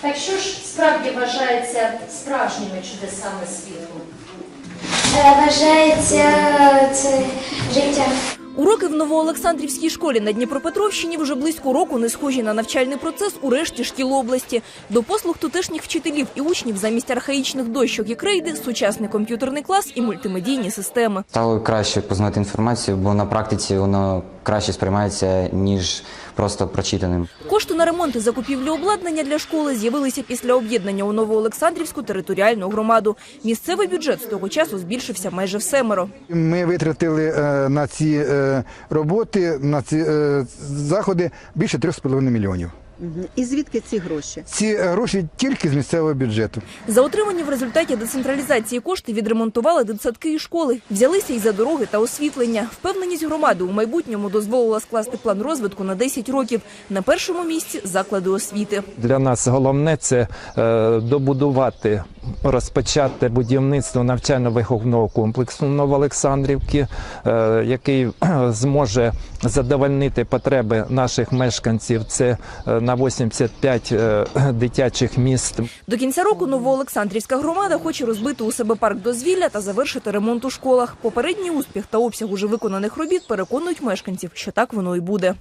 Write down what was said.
Так що ж справді вважається справжніми чудесами світу? Е, Вважається це життя. Уроки в Новоолександрівській школі на Дніпропетровщині вже близько року не схожі на навчальний процес у решті шкіл області. До послуг тутешніх вчителів і учнів замість архаїчних дощок і крейди сучасний комп'ютерний клас і мультимедійні системи. Стало краще познати інформацію, бо на практиці воно краще сприймається, ніж просто прочитаним. Кошти на ремонт і закупівлю обладнання для школи з'явилися після об'єднання у Новоолександрівську територіальну громаду. Місцевий бюджет з того часу збільшився майже в семеро. Ми витратили е, на ці е, роботи, на ці е, заходи більше 3,5 мільйонів. І звідки ці гроші? Ці е, гроші тільки з місцевого бюджету. За отримані в результаті децентралізації кошти відремонтували дитсадки і школи, взялися й за дороги та освітлення. Впевненість громади у майбутньому дозволила скласти план розвитку на 10 років. На першому місці заклади освіти. Для нас головне це е, добудувати, розпочати будівництво навчально-виховного комплексу Новоолександрівки, е, який зможе задовольнити потреби наших мешканців. Це е, на 85 е, дитячих міст. До кінця року Новоолександрівська громада хоче розбити у себе парк дозвілля та завершити ремонт у школах. Попередній успіх та обсяг уже виконаних робіт переконують мешканців, що так воно і буде.